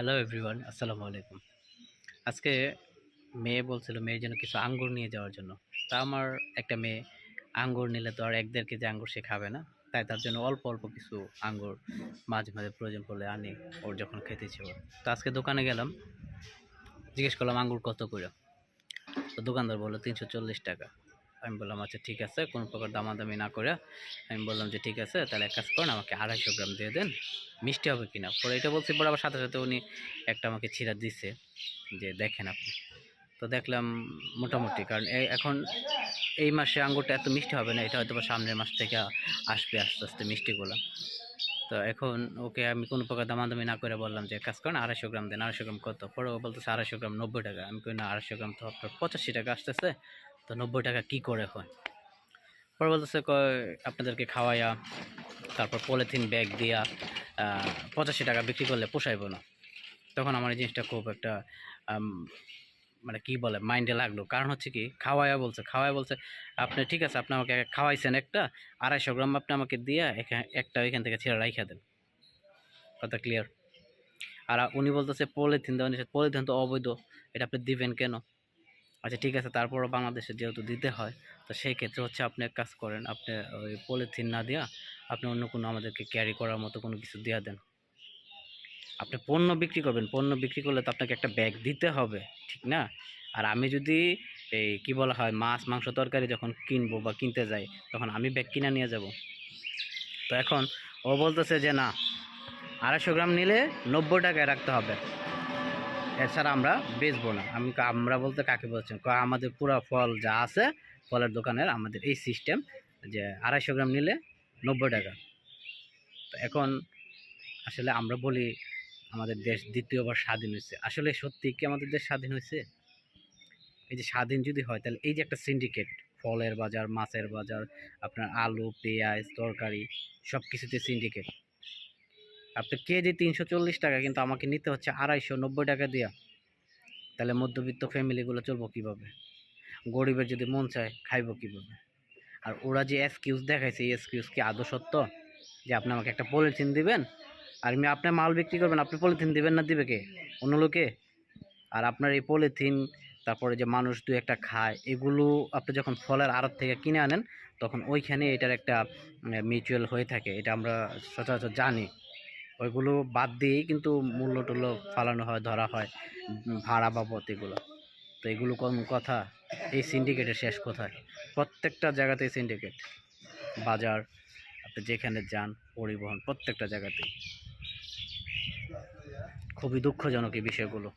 Hello everyone আসসালামু আলাইকুম আজকে মেয়ে বলছিল মেয়ের জন্য কিছু আঙ্গুর নিয়ে যাওয়ার জন্য। তা আমার একটা মেয়ে আঙ্গুর নিলে তো আর এক দেড় কেজি আঙ্গুর সে খাবে না। তাই তার জন্য অল্প অল্প কিছু আঙ্গুর মাঝে মাঝে প্রয়োজন পড়লে আনি ওর যখন খেতে করে। তো আজকে দোকানে গেলাম, জিজ্ঞেস করলাম, আঙ্গুর কত করে? তো দোকানদার বলল, তিনশো চল্লিশ টাকা। আমি বললাম আচ্ছা ঠিক আছে, কোনো প্রকার দামাদামি না করে আমি বললাম যে, ঠিক আছে, তাহলে এক কাজ করুন, আমাকে আড়াইশো গ্রাম দিয়ে দেন, মিষ্টি হবে কিনা? পরে এটা বলছি, পরে আবার সাথে সাথে উনি একটা আমাকে ছিঁড়া দিছে, যে, দেখেন আপনি। তো দেখলাম মোটামুটি, কারণ এখন এই মাসে আঙ্গুরটা এত মিষ্টি হবে না, এটা হয়তো সামনের মাস থেকে আসবে আস্তে আস্তে মিষ্টিগুলো। তো এখন ওকে আমি কোনো প্রকার দামাদামি না করে বললাম যে কাজ করেন, আড়াইশো গ্রাম দেন, আড়াইশো গ্রাম কত? পরে ও বলতেছে, আড়াইশো গ্রাম নব্বই টাকা। আমি কই, না, আড়াইশো গ্রাম তো আপনার পঁচাশি টাকা আসতেছে। তো নব্বই টাকা কী করে হয়? পরে বলতেছে আপনাদেরকে খাওয়াইয়া, তারপর পলিথিন ব্যাগ দিয়া পঁচাশি টাকা বিক্রি করলে পোষাইব না। তখন আমার এই জিনিসটা খুব একটা মানে কি বলে, মাইন্ডে লাগল। কারণ হচ্ছে কি, খাওয়াইয়া বলছে খাওয়াইয়া বলছে, আপনি ঠিক আছে, আপনি আমাকে খাওয়াইছেন একটা, আড়াইশো গ্রাম আপনি আমাকে দিয়া একটা ওইখান থেকে ছেড়ে রাইখা দেন। কথা ক্লিয়ার আর উনি বলতেছে, পলিথিন দেওয়া পলিথিন তো অবৈধ, এটা আপনি দিবেন কেন? আচ্ছা ঠিক আছে। তারপরও বাংলাদেশে যেহেতু দিতে হয়, তো সেই ক্ষেত্রে হচ্ছে আপনি এক কাজ করেন, আপনি ওই পলিথিন না দেওয়া আপনি অন্য কোনো আমাদেরকে ক্যারি করার মতো কোনো কিছু দেওয়া দেন। আপনি পণ্য বিক্রি করবেন, পণ্য বিক্রি করলে তো আপনাকে একটা ব্যাগ দিতে হবে, ঠিক না? আর আমি যদি এই কি বলা হয়, মাছ, মাংস তরকারি যখন কিনবো বা কিনতে যাই, তখন আমি ব্যাগ কিনে নিয়ে যাব। তো এখন ও বলতেছে যে না, আড়াইশো গ্রাম নিলে নব্বই টাকায় রাখতে হবে। এছাড়া আমরা বেচবো না। আমি আমরা বলতে কাকে বলছেন? আমাদের পুরো ফল যা আছে, ফলের দোকানের আমাদের এই সিস্টেম যে আড়াইশো গ্রাম নিলে নব্বই টাকা। তো এখন আসলে আমরা বলি আমাদের দেশ দ্বিতীয়বার স্বাধীন হয়েছে। আসলে সত্যি কি আমাদের দেশ স্বাধীন হয়েছে? এই যে স্বাধীন যদি হয়, তাহলে এই যে একটা সিন্ডিকেট ফলের বাজার, মাছের বাজার, আপনার আলু, পেঁয়াজ, তরকারি সব কিছুতে সিন্ডিকেট আপনি কেজি তিনশো চল্লিশ টাকা কিন্তু আমাকে নিতে হচ্ছে আড়াইশো নব্বই টাকা দিয়া। তাহলে মধ্যবিত্ত ফ্যামিলিগুলো চলবো কীভাবে? গরিবের যদি মন চায়, খাইবো কীভাবে? আর ওরা যে এক্সকিউজ দেখাইছে, এই এক্সকিউজ কি আদৌ সত্য? যে আপনি আমাকে একটা পলিথিন দিবেন? আর আমি আপনার মাল বিক্রি করবেন, আপনি পলিথিন দিবেন না, দিবে কে? অন্য লোকে? আর আপনার এই পলিথিন, তারপরে যে মানুষ দু একটা খায়, এগুলো আপনি যখন ফলের আড়ত থেকে কিনে আনেন, তখন ওইখানে এটার একটা মিউচুয়াল হয়ে থাকে। এটা আমরা সচরাচর জানি। ওইগুলো বাদ দিয়েই কিন্তু মূল্য টুল্য ফালানো হয়, ধরা হয়, ভাড়া বাবদ এগুলো। তো এগুলো কোন কথা, এই সিন্ডিকেটের শেষ কোথায়? প্রত্যেকটা জায়গাতেই সিন্ডিকেট বাজার, আপনি যেখানে যান, পরিবহন, প্রত্যেকটা জায়গাতেই। খুবই দুঃখজনক এই বিষয়গুলো।